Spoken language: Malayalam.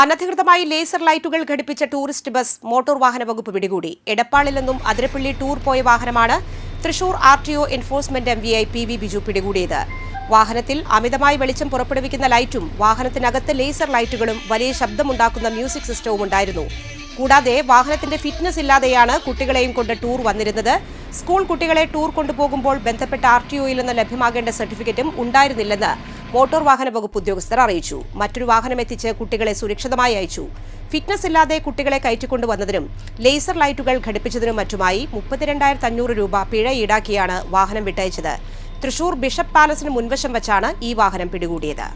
അനധികൃതമായി ലേസർ ലൈറ്റുകൾ ഘടിപ്പിച്ച ടൂറിസ്റ്റ് ബസ് മോട്ടോർ വാഹന വകുപ്പ് പിടികൂടി. എടപ്പാളിൽ നിന്നും അതിരപ്പള്ളി ടൂർ പോയ വാഹനമാണ് Thrissur R T O enforcement M V I P V Biju പിടികൂടിയത്. വാഹനത്തിൽ അമിതമായി വെളിച്ചം പുറപ്പെടുവിക്കുന്ന ലൈറ്റും വാഹനത്തിനകത്ത് ലേസർ ലൈറ്റുകളും വലിയ ശബ്ദമുണ്ടാക്കുന്ന മ്യൂസിക് സിസ്റ്റവും ഉണ്ടായിരുന്നു. കൂടാതെ വാഹനത്തിന്റെ ഫിറ്റ്നസ് ഇല്ലാതെയാണ് കുട്ടികളെയും കൊണ്ട് ടൂർ വന്നിരുന്നത്. സ്കൂൾ കുട്ടികളെ ടൂർ കൊണ്ടുപോകുമ്പോൾ ബന്ധപ്പെട്ട ആർ ടി ഒയിൽ നിന്ന് ലഭ്യമാകേണ്ട സർട്ടിഫിക്കറ്റും ഉണ്ടായിരുന്നില്ലെന്ന് മോട്ടോർ വാഹന വകുപ്പ് ഉദ്യോഗസ്ഥർ അറിയിച്ചു. മറ്റൊരു വാഹനം എത്തിച്ച് കുട്ടികളെ സുരക്ഷിതമായി അയച്ചു. ഫിറ്റ്നസ് ഇല്ലാതെ കുട്ടികളെ കയറ്റിക്കൊണ്ടുവന്നതിനും ലേസർ ലൈറ്റുകൾ ഘടിപ്പിച്ചതിനും മറ്റുമായി മുപ്പത്തിരണ്ടായിരത്തി അഞ്ഞൂറ് രൂപ പിഴ ഈടാക്കിയാണ് വാഹനം വിട്ടയച്ചത്. തൃശൂർ ബിഷപ്പ് പാലസിന് മുൻവശം വച്ചാണ് ഈ വാഹനം പിടികൂടിയത്.